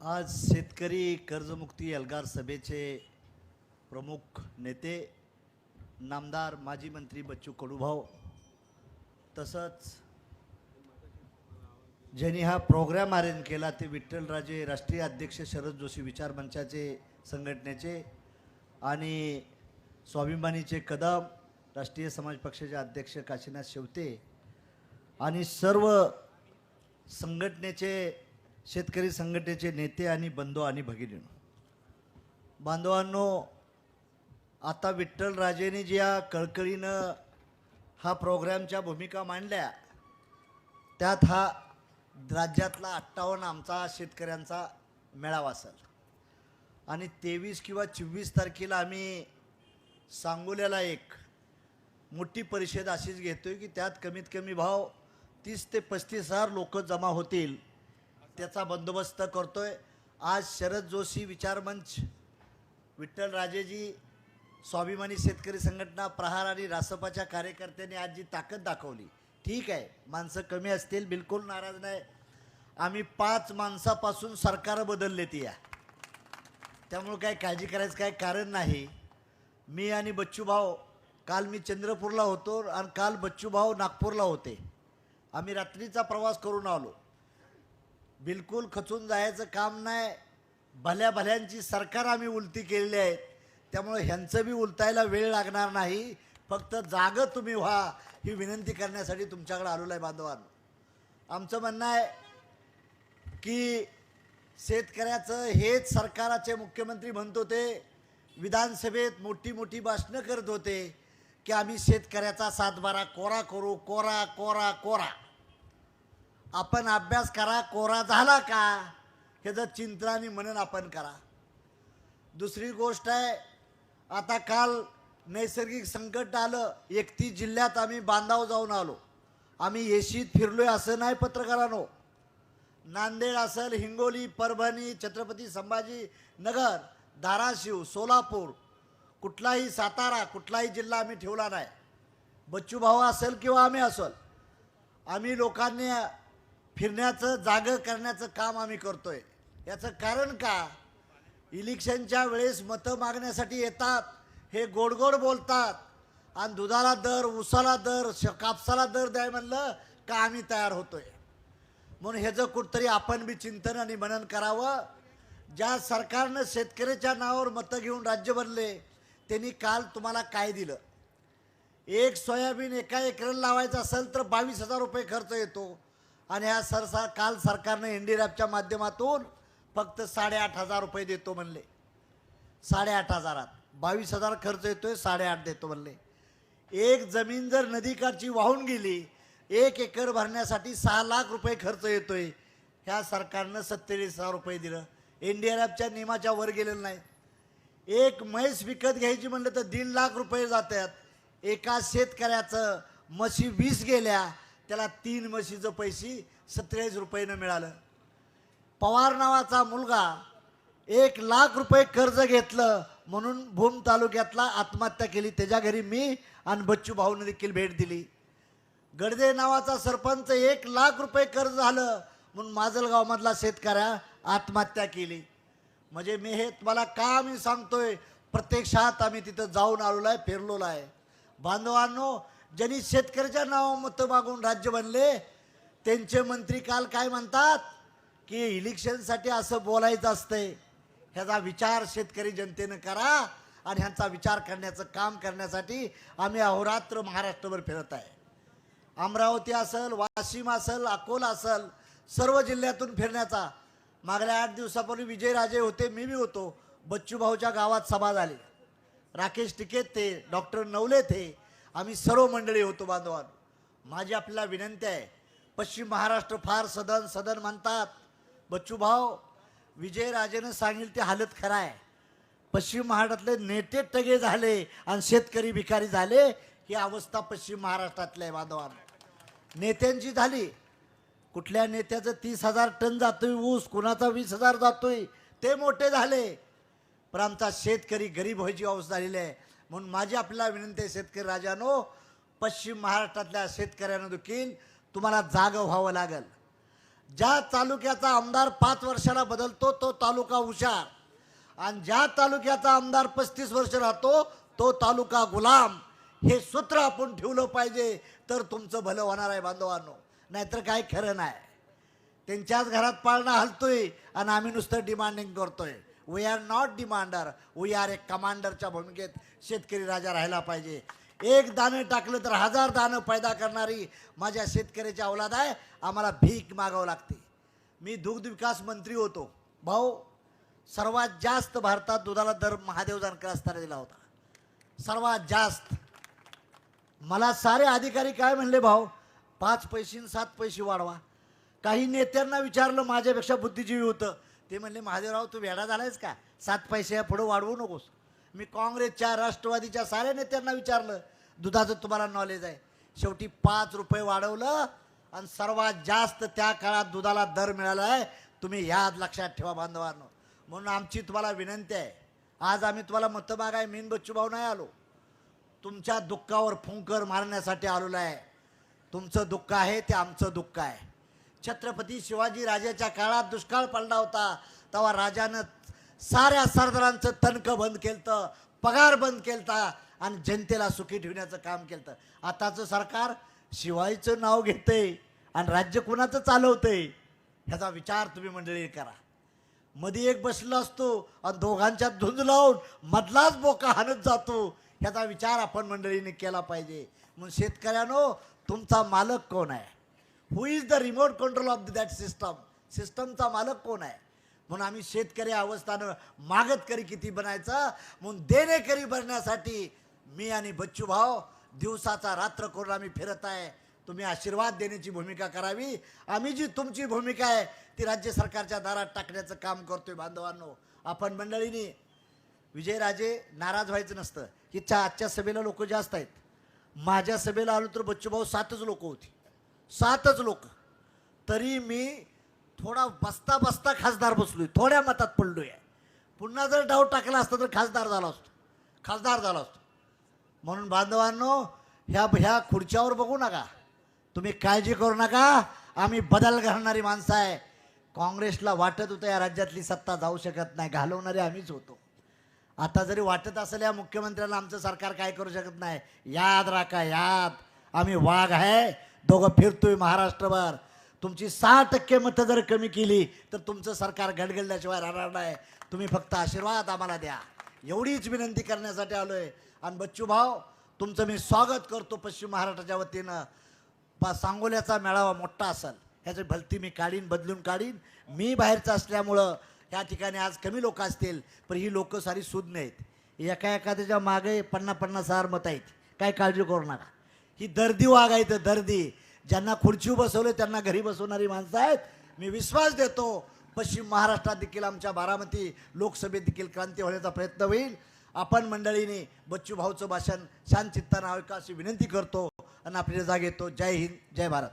आज शेतकरी कर्जमुक्ती एल्गार सभेचे प्रमुख नेते नामदार माजी मंत्री बच्चू कडूभाऊ तसंच ज्यांनी हा प्रोग्राम अरेंज केला ते विठ्ठलराजे राष्ट्रीय अध्यक्ष शरद जोशी विचार मंचाचे संघटनेचे आणि स्वाभिमानीचे कदम राष्ट्रीय समाज पक्षाचे अध्यक्ष काशीनाथ शेवते आणि सर्व संघटनेचे शेतकरी संघटनेचे नेते आणि बंधू आणि भगिनी बांधवांनो आता विठ्ठलराजेने ज्या कळकळीनं हा प्रोग्रामच्या भूमिका मांडल्या त्यात हा राज्यातला अठ्ठावन्न आमचा शेतकऱ्यांचा मेळावा असेल. आणि तेवीस किंवा चोवीस तारखेला आम्ही सांगोल्याला एक मोठी परिषद अशीच घेतो आहे की त्यात कमीत कमी भाव तीस ते पस्तीस हजार लोक जमा होतील. त्याचा बंदोबस्त करतोय. आज शरद जोशी विचारमंच विठ्ठलराजेजी स्वाभिमानी शेतकरी संघटना प्रहार आणि रासपाच्या कार्यकर्त्यांनी आज जी ताकद दाखवली ठीक आहे माणसं कमी असतील बिलकुल नाराज नाही. आम्ही पाच माणसापासून सरकार बदलले ती या त्यामुळं काय काळजी करायचं काय कारण नाही. मी आणि बच्चूभाऊ काल मी चंद्रपूरला होतो आणि काल बच्चूभाऊ नागपूरला होते. आम्ही रात्रीचा प्रवास करून आलो. बिलकुल खचून जायचं काम नाही. भल्या भल्यांची सरकार आम्ही उलटी केलेली आहे त्यामुळे ह्यांचं बी उलटायला वेळ लागणार नाही. फक्त जागं तुम्ही व्हा ही विनंती करण्यासाठी तुमच्याकडे आलेलो आहे बांधवांनो. आमचं म्हणणं आहे की शेतकऱ्याचं हेच सरकाराचे मुख्यमंत्री म्हणत होते विधानसभेत मोठी मोठी भाषणं करत होते की आम्ही शेतकऱ्याचा सातबारा कोरा करू कोरा कोरा कोरा. आपण अभ्यास करा कोरा झाला का? ह्याचं जर आणि मनन आपण करा. दुसरी गोष्ट आहे आता काल नैसर्गिक संकट आलं एकतीस जिल्ह्यात आम्ही बांधाव जाऊन आलो. आम्ही येशीत फिरलोय असं नाही पत्रकारांनो. नांदेड असेल हिंगोली परभणी छत्रपती संभाजी नगर धाराशिव सोलापूर कुठलाही सातारा कुठलाही जिल्हा आम्ही ठेवला नाही. बच्चू भाऊ असेल किंवा आम्ही असेल आम्ही लोकांनी फिरण्याचं जागं करण्याचं काम आम्ही करतोय. याचं कारण का? इलेक्शनच्या वेळेस मतं मागण्यासाठी येतात हे गोड गोड बोलतात. आणि दुधाला दर उसाला दर श कापसाला दर द्याय म्हणलं का आम्ही तयार होतोय. म्हणून ह्याचं कुठतरी आपण बी चिंतन आणि मनन करावं. ज्या सरकारनं शेतकऱ्याच्या नावावर मतं घेऊन राज्य बनले त्यांनी काल तुम्हाला काय दिलं? एक सोयाबीन एका एकरला लावायचं असेल तर बावीस हजार रुपये खर्च येतो. आणि ह्या सरसा काल सरकारनं एन रॅपच्या माध्यमातून फक्त साडेआठ हजार रुपये देतो म्हणले. साडेआठ हजारात. बावीस हजार खर्च येतोय साडेआठ देतो म्हणले. एक जमीन जर नदीकाठची वाहून गेली एक एकर भरण्यासाठी सहा लाख रुपये खर्च येतोय. ह्या सरकारनं सत्तेचाळीस हजार रुपये दिलं. एन डी आर एफच्या नियमाच्या वर गेलेलं नाही. एक म्हैस विकत घ्यायची म्हणलं तर दीड लाख रुपये जातात. एका शेतकऱ्याचं म्हशी वीस गेल्या त्याला तीन म्हशीचं पैसे सत्तेचाळीस रुपयानं मिळालं. पवार नावाचा मुलगा एक लाख रुपये कर्ज घेतलं म्हणून भूम तालुक्यातला आत्महत्या केली. त्याच्या घरी मी आणि बच्चू भाऊने देखील भेट दिली. गडदे नावाचा सरपंच एक लाख रुपये कर्ज झालं म्हणून माजलगावमधला शेतकऱ्या आत्महत्या केली. म्हणजे मी हे तुम्हाला का मी सांगतोय प्रत्यक्षात आम्ही तिथं जाऊन आलेलो आहे फिरलेलो आहे. बांधवांनो ज्यांनी शेतकऱ्याच्या नावा मतं मागून राज्य बनले त्यांचे मंत्री काल काय म्हणतात? की इलेक्शनसाठी असं बोलायचं असतंय. ह्याचा विचार शेतकरी जनतेनं करा आणि ह्यांचा विचार करण्याचं काम करण्यासाठी आम्ही अहोरात्र महाराष्ट्रभर फिरत आहे. अमरावती असेल वाशिम असेल अकोला असेल सर्व जिल्ह्यातून फिरण्याचा. मागल्या आठ दिवसापूर्वी विजयराजे होते मी बी होतो. बच्चूभाऊच्या गावात सभा झाली. राकेश टिकेत ते डॉक्टर नवले थे आम्ही सर्व मंडळी होतो बांधवान. माझी आपल्याला विनंती आहे पश्चिम महाराष्ट्र फार सदन सदन म्हणतात बच्चूभाऊ विजयराजेनं सांगेल ते हालत खरं आहे. पश्चिम महाराष्ट्रातले नेते टगे झाले आणि शेतकरी भिकारी झाले ही अवस्था पश्चिम महाराष्ट्रातल्या आहे बांधवान. नेत्यांची झाली. कुठल्या नेत्याचं तीस हजार टन जातोय ऊस कुणाचा वीस हजार जातोय ते मोठे झाले. पण आमचा शेतकरी गरीब व्हायची अवस्था झालेली आहे. म्हणून माझी आपल्याला विनंती आहे शेतकरी राजानो पश्चिम महाराष्ट्रातल्या शेतकऱ्यांना देखील तुम्हाला जागं व्हावं लागेल. ज्या तालुक्याचा आमदार पाच वर्षाला बदलतो तो तालुका हुशार. आणि ज्या तालुक्याचा आमदार पस्तीस वर्ष राहतो तो तालुका गुलाम. हे सूत्र आपण ठेवलं पाहिजे तर तुमचं भलं होणार आहे बांधवांनो. नाहीतर काय खरं नाही. त्यांच्याच घरात पाळणा हलतोय आणि आम्ही नुसतं डिमांडिंग करतोय. We are not demander we are एक कमांडरच्या भूमिकेत शेतकरी राजा राहायला पाहिजे. एक दाणं टाकलं तर हजार दाणं पैदा करणारी माझ्या शेतकऱ्याची अवलाद आहे. आम्हाला भीक मागावं लागते. मी दुग्ध विकास मंत्री होतो. भाऊ सर्वात जास्त भारतात दुधाला दर महादेव जानकर असताना दिला होता. सर्वात जास्त. मला सारे अधिकारी काय म्हणले भाऊ? पाच पैसे सात पैसे वाढवा. काही नेत्यांना विचारलं माझ्यापेक्षा बुद्धिजीवी होतं. ते म्हणले महादेवराव तू वेडा झालायस का? सात पैसे पुढं वाढवू नकोस. मी काँग्रेसच्या राष्ट्रवादीच्या साऱ्या नेत्यांना विचारलं दुधाचं तुम्हाला नॉलेज आहे. शेवटी पाच रुपये वाढवलं आणि सर्वात जास्त त्या काळात दुधाला दर मिळाला आहे. तुम्ही ह्याच लक्षात ठेवा बांधवांनो. म्हणून आमची तुम्हाला विनंती आहे. आज आम्ही तुम्हाला मतं मागाय मीन बच्चू भाऊ नाही आलो. तुमच्या दुःखावर फुंकर मारण्यासाठी आलेलो आहे. तुमचं दुःख आहे ते आमचं दुःख आहे. छत्रपती शिवाजी राजाच्या काळात दुष्काळ पडला होता. तेव्हा राजानं साऱ्या सरदारांचं तणकं बंद केलं पगार बंद केलता आणि जनतेला सुखी ठेवण्याचं काम केलं आताचं सरकार शिवाजीचं नाव घेते आणि राज्य कुणाचं चालवते ह्याचा विचार तुम्ही मंडळी करा. मध्ये एक बसला असतो आणि दोघांच्या धुंज लावून मधलाच बोका हाणत जातो. ह्याचा विचार आपण मंडळीने केला पाहिजे. म्हणून शेतकऱ्यानो तुमचा मालक कोण आहे? Who is the remote control of that system सिस्टमचा मालक कोण आहे? म्हणून आम्ही शेतकरी अवस्थानं मागत करी किती बनायचं? म्हणून देणेकरी भरण्यासाठी मी आणि बच्चू भाव दिवसाचा रात्र करून आम्ही फिरत आहे. तुम्ही आशीर्वाद देण्याची भूमिका करावी. आम्ही जी तुमची भूमिका आहे ती राज्य सरकारच्या दारात टाकण्याचं काम करतोय बांधवांनो. आपण मंडळींनी विजयराजे नाराज व्हायचं नसतं. की आजच्या सभेला लोक जास्त आहेत. माझ्या सभेला आलो तर बच्चूभाऊ सातच लोक होती. सातच लोक. तरी मी थोडा बसता बसता खासदार बसलो आहे थोड्या मतात पडलो आहे पुन्हा जर डाव टाकला असता तर खासदार झाला असतो. खासदार झाला असतो. म्हणून बांधवांनो ह्या ह्या खुर्च्यावर बघू नका. तुम्ही काळजी करू नका. आम्ही बदल घालणारी माणसं आहे. काँग्रेसला वाटत होतं या राज्यातली सत्ता जाऊ शकत नाही. घालवणारे आम्हीच होतो. आता जरी वाटत असेल या मुख्यमंत्र्यांना आमचं सरकार काय करू शकत नाही. याद राखा याद. आम्ही वाघ आहे. दोघं फिरतोय महाराष्ट्रभर. तुमची सहा टक्के मतं जर कमी केली तर तुमचं सरकार गडगडल्याशिवाय राहणार नाही. तुम्ही फक्त आशीर्वाद आम्हाला द्या. एवढीच विनंती करण्यासाठी आलोय. आणि बच्चू भाऊ तुमचं मी स्वागत करतो पश्चिम महाराष्ट्राच्या वतीनं. पा सांगोल्याचा मेळावा मोठा असेल. ह्याची भलती मी काढीन बदलून काढीन. मी बाहेरचं असल्यामुळं या ठिकाणी आज कमी लोक असतील पण ही लोक सारी सुज्ञ आहेत. एका एखाद्याच्या मागे पन्नास पन्नास हजार मत आहेत. काय काळजी करू नका. ही दर्दी वाघ आहे तर दर्दी. ज्यांना खुर्ची बसवले त्यांना घरी बसवणारी माणसं आहेत. मी विश्वास देतो पश्चिम महाराष्ट्रात देखील आमच्या बारामती लोकसभेत देखील क्रांती होण्याचा प्रयत्न होईल. आपण मंडळीने बच्चू भाऊचं भाषण शांत चित्तानं ऐका अशी विनंती करतो. आणि आपल्या जागेतो जय हिंद जय भारत.